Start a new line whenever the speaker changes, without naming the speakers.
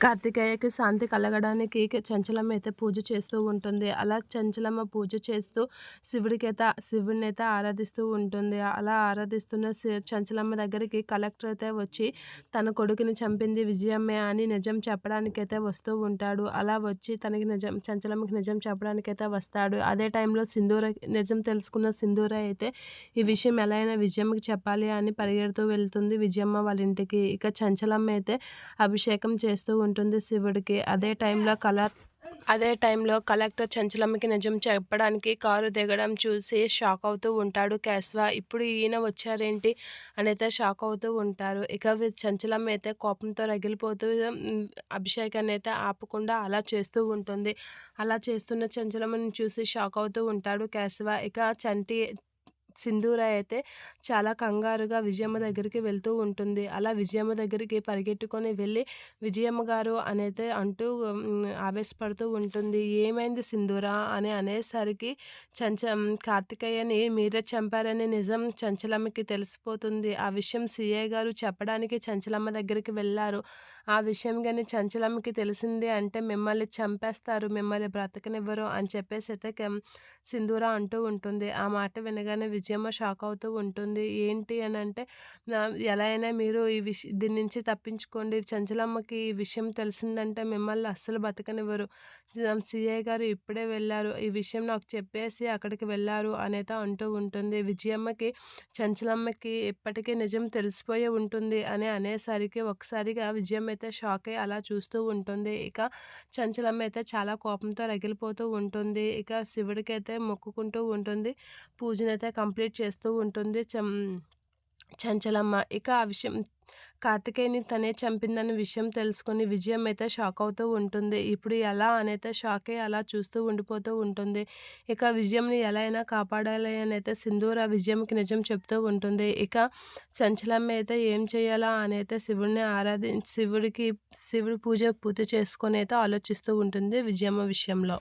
కార్తికేయకి శాంతి కలగడానికి చంచలమ్మ అయితే పూజ చేస్తూ ఉంటుంది. అలా చంచలమ్మ పూజ చేస్తూ శివుడికైతే శివుడిని అయితే ఆరాధిస్తూ ఉంటుంది. అలా ఆరాధిస్తున్న చంచలమ్మ దగ్గరికి కలెక్టర్ అయితే వచ్చి తన కొడుకుని చంపింది విజయమ్మే అని నిజం చెప్పడానికైతే వస్తూ ఉంటాడు. అలా వచ్చి తనకి నిజం చంచలమ్మకి నిజం చెప్పడానికైతే వస్తాడు. అదే టైంలో సింధూర నిజం తెలుసుకున్న సింధూర అయితే ఈ విషయం ఎలా అయినా విజయమ్మకి చెప్పాలి అని పరిగెడుతూ వెళ్తుంది విజయమ్మ వాళ్ళ ఇంటికి. ఇక చంచలమ్మ అయితే అభిషేకం చేస్తూ ఉంటుంది శివుడికి. అదే టైంలో కళ అదే టైంలో కలెక్టర్ చంచలమ్మకి నిజం చెప్పడానికి కారు దిగడం చూసి షాక్ అవుతూ ఉంటాడు కేశవ. ఇప్పుడు ఈయన వచ్చారేంటి? అని అయితే షాక్ అవుతూ ఉంటారు. ఇక చంచలమ్మ అయితే కోపంతో రగిలిపోతూ అభిషేకాన్ని అయితే ఆపకుండా అలా చేస్తూ ఉంటుంది. అలా చేస్తున్న చంచలమ్మని చూసి షాక్ అవుతూ ఉంటాడు కేశవ. ఇక చంటి సింధూర అయితే చాలా కంగారుగా విజయమ్మ దగ్గరికి వెళ్తూ ఉంటుంది. అలా విజయమ్మ దగ్గరికి పరిగెట్టుకొని వెళ్ళి విజయమ్మ గారు అనేది అంటూ ఆవేశపడుతూ ఉంటుంది. ఏమైంది సింధూర? అని అనేసరికి చంచ కార్తికేయని మీరే చంపారని నిజం చంచలమ్మకి తెలిసిపోతుంది. ఆ విషయం సిఐ గారు చెప్పడానికి చంచలమ్మ దగ్గరికి వెళ్ళారు. ఆ విషయం కానీ చంచలమ్మకి తెలిసింది అంటే మిమ్మల్ని చంపేస్తారు. మిమ్మల్ని బ్రతకనివ్వరు అని చెప్పేసి అయితే సింధూర అంటూ ఉంటుంది. ఆ మాట వినగానే విజయ విజయమ్మ షాక్ అవుతూ ఉంటుంది. ఏంటి అని అంటే ఎలా అయినా మీరు ఈ విష దీని నుంచి తప్పించుకోండి. చంచలమ్మకి ఈ విషయం తెలిసిందంటే మిమ్మల్ని అస్సలు బతకనివ్వరు. సిఐ గారు ఇప్పుడే వెళ్ళారు. ఈ విషయం నాకు చెప్పేసి అక్కడికి వెళ్ళారు అనేది అంటూ ఉంటుంది. విజయమ్మకి చంచలమ్మకి ఇప్పటికీ నిజం తెలిసిపోయి ఉంటుంది అని అనేసరికి ఒకసారిగా విజయం అయితే షాక్ అయ్యి అలా చూస్తూ ఉంటుంది. ఇక చంచలమ్మ అయితే చాలా కోపంతో రగిలిపోతూ ఉంటుంది. ఇక శివుడికి అయితే మొక్కుకుంటూ ఉంటుంది. పూజనైతే కంప్లీట్ చేస్తూ ఉంటుంది. చం చంచలమ్మ. ఇక ఆ విషయం కార్తికేయని తనే చంపిందన్న విషయం తెలుసుకొని విజయం అయితే షాక్ అవుతూ ఉంటుంది. ఇప్పుడు ఎలా అనైతే షాక్ అలా చూస్తూ ఉండిపోతూ ఉంటుంది. ఇక విజయంని ఎలా అయినా కాపాడాలి అని అయితే సింధూర విజయంకి నిజం చెప్తూ ఉంటుంది. ఇక చంచలమ్మ అయితే ఏం చేయాలా అని అయితే శివుడిని ఆరాధి శివుడికి శివుడి పూజ పూర్తి చేసుకొని అయితే ఆలోచిస్తూ ఉంటుంది విజయమ్మ విషయంలో.